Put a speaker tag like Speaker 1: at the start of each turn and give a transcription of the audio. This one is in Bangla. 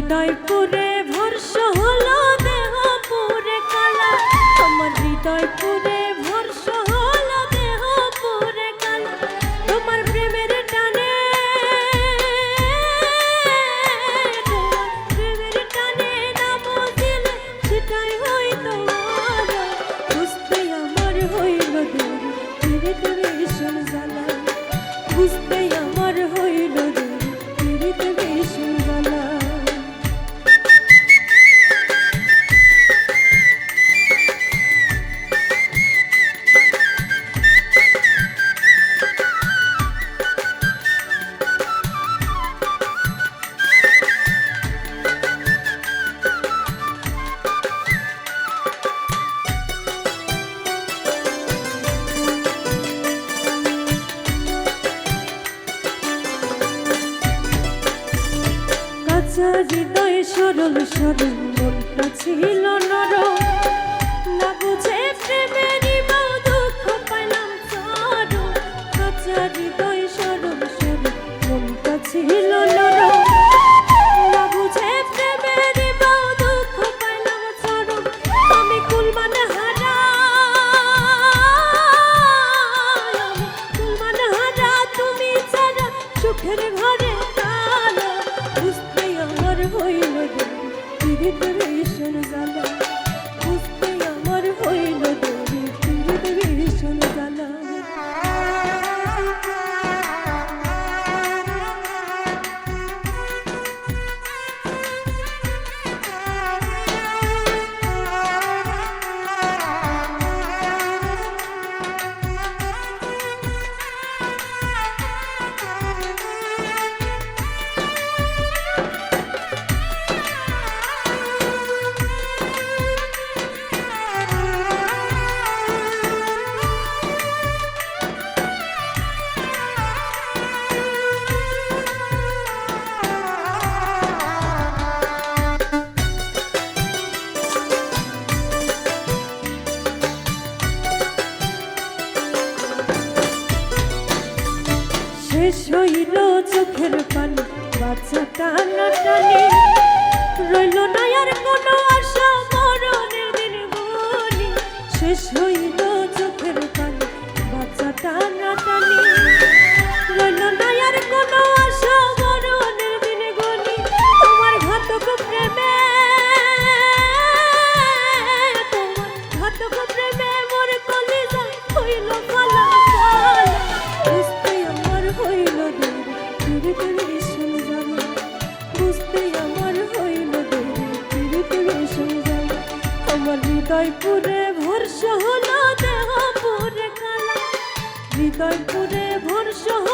Speaker 1: হৃদয় পুরে ভর্ষ হলো দেহ পুরে কালা। আমার হৃদয় পুরে ভর্ষ হলো দেহ পুরে কালা। তোমার প্রেমের টানে, তোমার প্রেমের টানে না বুঝিলে সেটাই হইতো মরণ। বুঝতে আমার হইল দেরি ফিরে তুমি ভীষণ জ্বালা বুঝতে আমার হইল কাঁচা হৃদয় সরল সরল, মনটা ছিল নরম। না বুঝে প্রেমের দুঃখ পাইলাম চরম। রাজা হৃদয় সরল সরল, মনটা ছিল নরম। শেষ হইল চোখের পানি, বাচ্চা টানা টানি রইল না আর কোনো আশা, মরণের দিন বলি শেষ হইল হৃদয়পুরে ভোর সহ দেহ পুরে কালা। হৃদয়পুরে ভোর সহ